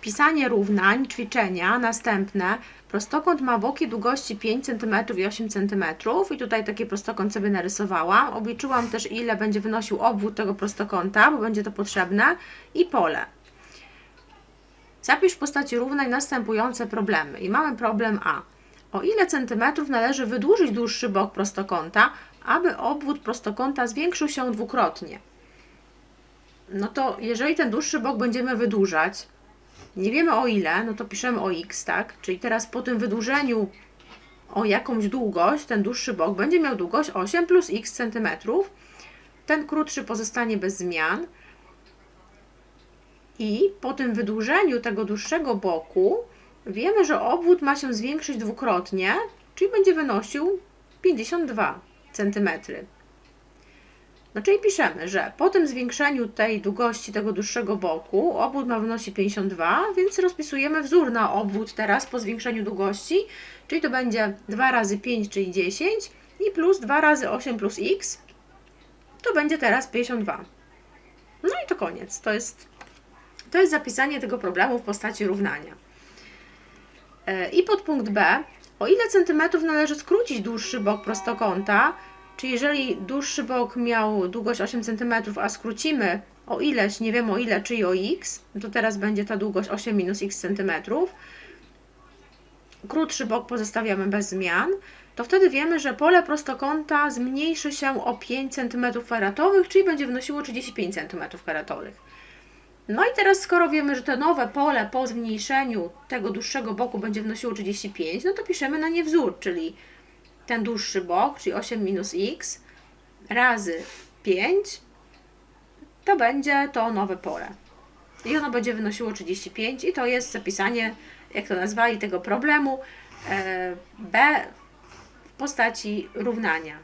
pisanie równań, ćwiczenia następne. Prostokąt ma boki długości 5 cm i 8 cm i tutaj taki prostokąt sobie narysowałam. Obliczyłam też ile będzie wynosił obwód tego prostokąta, bo będzie to potrzebne i pole. Zapisz w postaci równań następujące problemy. I mamy problem A. O ile centymetrów należy wydłużyć dłuższy bok prostokąta, aby obwód prostokąta zwiększył się dwukrotnie? No to jeżeli ten dłuższy bok będziemy wydłużać, nie wiemy o ile, no to piszemy o x, tak? Czyli teraz po tym wydłużeniu o jakąś długość, ten dłuższy bok będzie miał długość 8 plus x centymetrów. Ten krótszy pozostanie bez zmian. I po tym wydłużeniu tego dłuższego boku wiemy, że obwód ma się zwiększyć dwukrotnie, czyli będzie wynosił 52 cm. No czyli piszemy, że po tym zwiększeniu tej długości tego dłuższego boku obwód ma wynosić 52, więc rozpisujemy wzór na obwód teraz po zwiększeniu długości, czyli to będzie 2 razy 5, czyli 10 i plus 2 razy 8 plus x, to będzie teraz 52. No i to koniec. To jest, to jest zapisanie tego problemu w postaci równania. E, I podpunkt B. O ile centymetrów należy skrócić dłuższy bok prostokąta, Czyli jeżeli dłuższy bok miał długość 8 cm, a skrócimy o ileś, nie wiem o ile, czyli o x, to teraz będzie ta długość 8 minus x cm. Krótszy bok pozostawiamy bez zmian, to wtedy wiemy, że pole prostokąta zmniejszy się o 5 cm2, czyli będzie wynosiło 35 cm2. No i teraz, skoro wiemy, że to nowe pole po zmniejszeniu tego dłuższego boku będzie wynosiło 35, no to piszemy na nie wzór, czyli ten dłuższy bok, czyli 8 minus x razy 5, to będzie to nowe pole. I ono będzie wynosiło 35 i to jest zapisanie, jak to nazwali, tego problemu e, B w postaci równania.